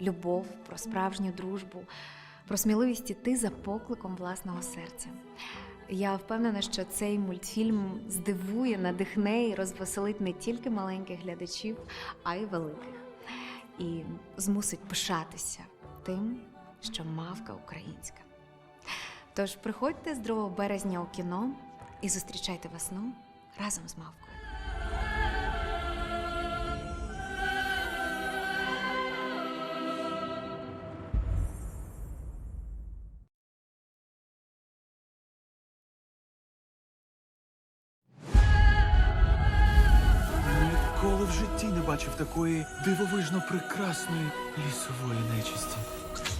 любов, про справжню дружбу, про сміливість іти за покликом власного серця. Я впевнена, що цей мультфільм здивує, надихне і розвеселить не тільки маленьких глядачів, а й великих. І змусить пишатися тим, що мавка українська. Тож приходьте з 2 березня у кіно і зустрічайте весну разом з мавкою. Бачив такої дивовижно прекрасної лісової нечисті.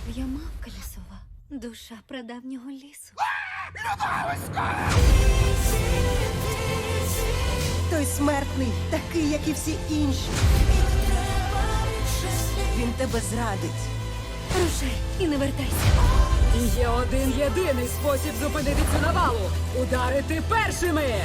Я мавка лісова, душа прадавнього лісу. Той смертний, такий, як і всі інші. Він тебе зрадить. Рушай і не вертайся. І є один єдиний спосіб зупинити цю навалу ударити першими.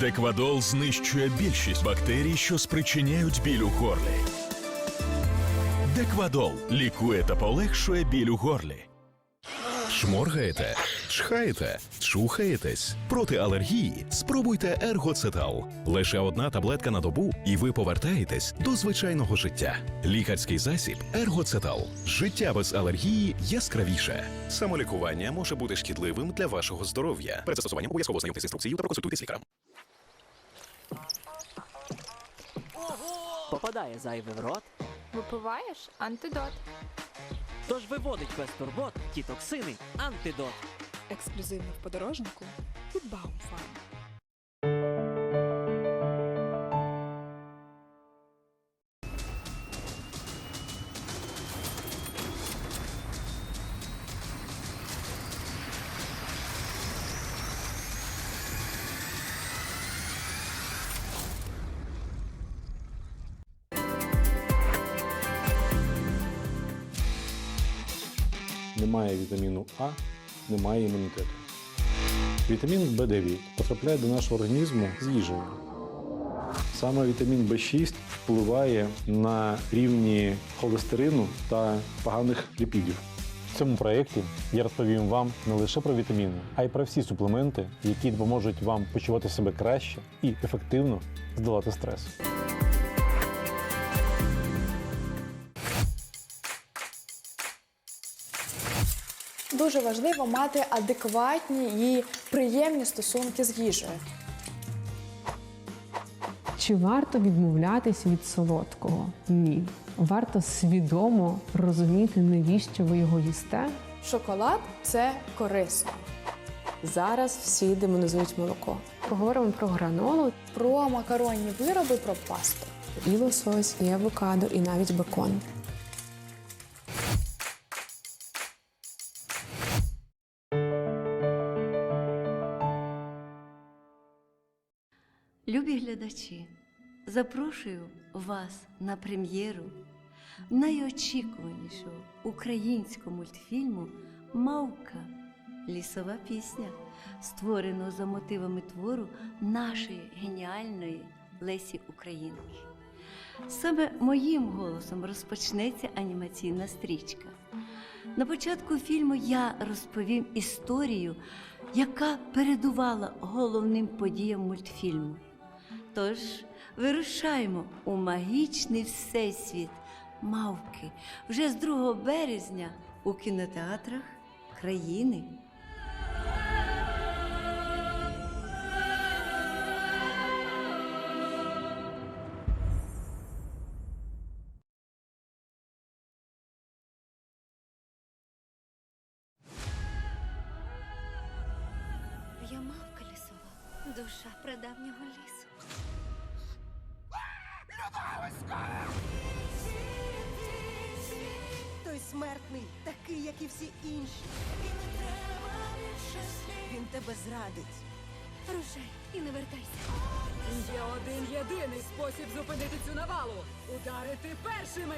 Деквадол знищує більшість бактерій, що спричиняють біль у горлі. Деквадол лікує та полегшує біль у горлі. Шморгаєте, чхаєте, чухаєтесь. Проти алергії спробуйте ергоцетал. Лише одна таблетка на добу, і ви повертаєтесь до звичайного життя. Лікарський засіб ергоцетал. Життя без алергії яскравіше. Самолікування може бути шкідливим для вашого здоров'я. Перед застосуванням обов'язково знайомтесь з інструкцією та проконсультуйтесь з лікарем. Попадає зайвий в рот, Випиваєш антидот. тож виводить без турбот ті токсини антидот. Ексклюзивно в подорожнику від Баумфарм. Немає вітаміну А, немає імунітету. Вітамін В9 потрапляє до нашого організму з їжею. Саме вітамін В6 впливає на рівні холестерину та поганих ліпідів. В цьому проєкті я розповім вам не лише про вітаміни, а й про всі суплементи, які допоможуть вам почувати себе краще і ефективно здолати стрес. Дуже важливо мати адекватні і приємні стосунки з їжею. Чи варто відмовлятися від солодкого? Ні. Варто свідомо розуміти, навіщо ви його їсте. Шоколад це корисно. Зараз всі демонізують молоко. Поговоримо про гранолу. Про макаронні вироби, про пасту. І лосось, і авокадо, і навіть бекон. Глядачі, запрошую вас на прем'єру найочікуванішого українського мультфільму Мавка Лісова пісня, створеного за мотивами твору нашої геніальної Лесі Українки. Саме моїм голосом розпочнеться анімаційна стрічка. На початку фільму я розповім історію, яка передувала головним подіям мультфільму. Тож вирушаємо у магічний всесвіт мавки вже з 2 березня у кінотеатрах країни. Я мавка лісова, душа прадавнього лісу. Той смертний, такий, як і всі інші. Він тебе зрадить. Рушай і не вертайся. Є один єдиний спосіб зупинити цю навалу ударити першими.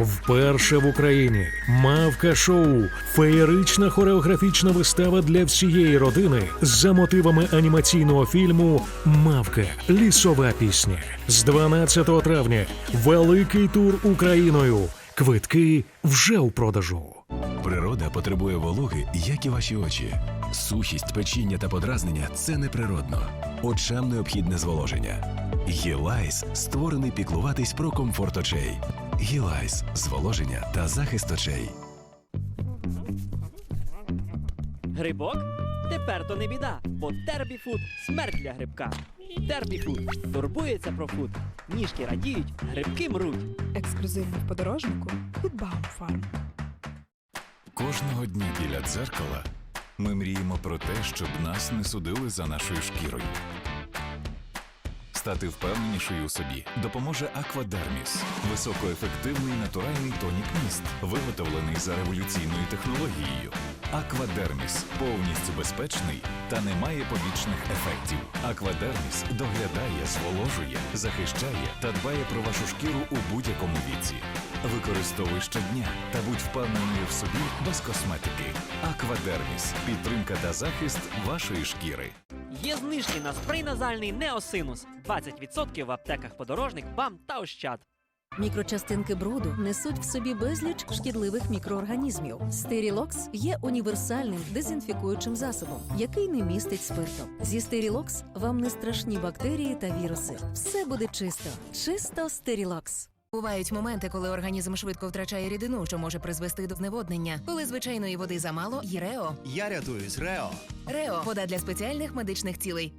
Вперше в Україні Мавка Шоу феєрична хореографічна вистава для всієї родини за мотивами анімаційного фільму Мавка Лісова пісня з 12 травня. Великий тур Україною. Квитки вже у продажу. Природа потребує вологи, як і ваші очі. Сухість, печіння та подразнення це неприродно. Очам необхідне зволоження. Гілайс створений піклуватись про комфорт очей. Гілайс зволоження та захист очей. Грибок? Тепер то не біда, бо Тербіфуд смерть для грибка. Тербіфуд турбується про фуд. Ніжки радіють, грибки мруть. Ексклюзивно в подорожнику від Баумфарм. Кожного дня біля дзеркала ми мріємо про те, щоб нас не судили за нашою шкірою. Стати впевненішою у собі допоможе Аквадерміс – високоефективний натуральний тонік міст, виготовлений за революційною технологією. Аквадерміс повністю безпечний та не має побічних ефектів. Аквадерміс доглядає, зволожує, захищає та дбає про вашу шкіру у будь-якому віці. Використовуй щодня та будь впевненою в собі без косметики. Аквадерміс підтримка та захист вашої шкіри. Є знижки на спрей назальний Неосинус. 20% в аптеках подорожник, бам та ощад. Мікрочастинки бруду несуть в собі безліч шкідливих мікроорганізмів. Стерілокс є універсальним дезінфікуючим засобом, який не містить спирту. Зі Стерілокс вам не страшні бактерії та віруси. Все буде чисто. Чисто Стерілокс. Бувають моменти, коли організм швидко втрачає рідину, що може призвести до зневоднення. Коли звичайної води замало, є Рео. Я рятуюсь, Рео. Рео вода для спеціальних медичних цілей.